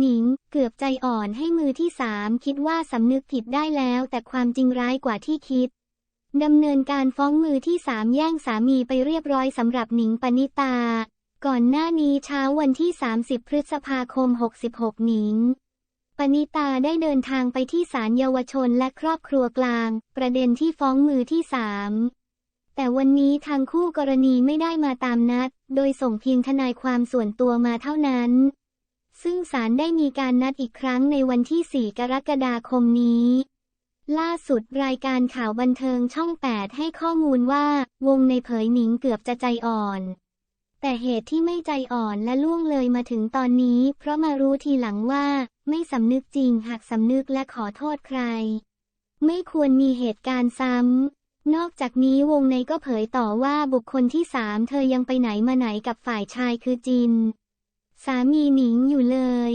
หนิง เกือบใจอ่อนให้มือที่สามคิดว่าสำนึกผิดได้แล้ว แต่ความจริงร้ายกว่าที่คิดดำเนินการฟ้องมือที่สามแย่งสามีไปเรียบร้อยสำหรับหนิงปณิตา ก่อนหน้านี้เช้าวันที่ 30 พฤษภาคม 66 หนิง ปณิตาได้เดินทางไปที่ศาลเยาวชนและครอบครัวกลาง ประเด็นที่ฟ้องมือที่สามแต่วันนี้ทางคู่กรณีไม่ได้มาตามนัด โดยส่งเพียงทนายความส่วนตัวมาเท่านั้น ซึ่งศาลได้มีการนัดอีกครั้งในวันที่ 4 กรกฎาคมนี้ ล่าสุดรายการข่าวบันเทิงช่อง 8 ให้ข้อมูลว่า วงในเผยหนิงเกือบจะใจอ่อน แต่เหตุที่ไม่ใจอ่อนและล่วงเลยมาถึงตอนนี้ เพราะมารู้ทีหลังว่า ไม่สำนึกจริงหากสำนึกและขอโทษใคร ไม่ควรมีเหตุการณ์ซ้ำนอกจากนี้วงในก็เผยต่อว่าบุคคลที่สามเธอยังไปไหนมาไหนกับฝ่ายชายคือจิน สามีหนิงอยู่เลย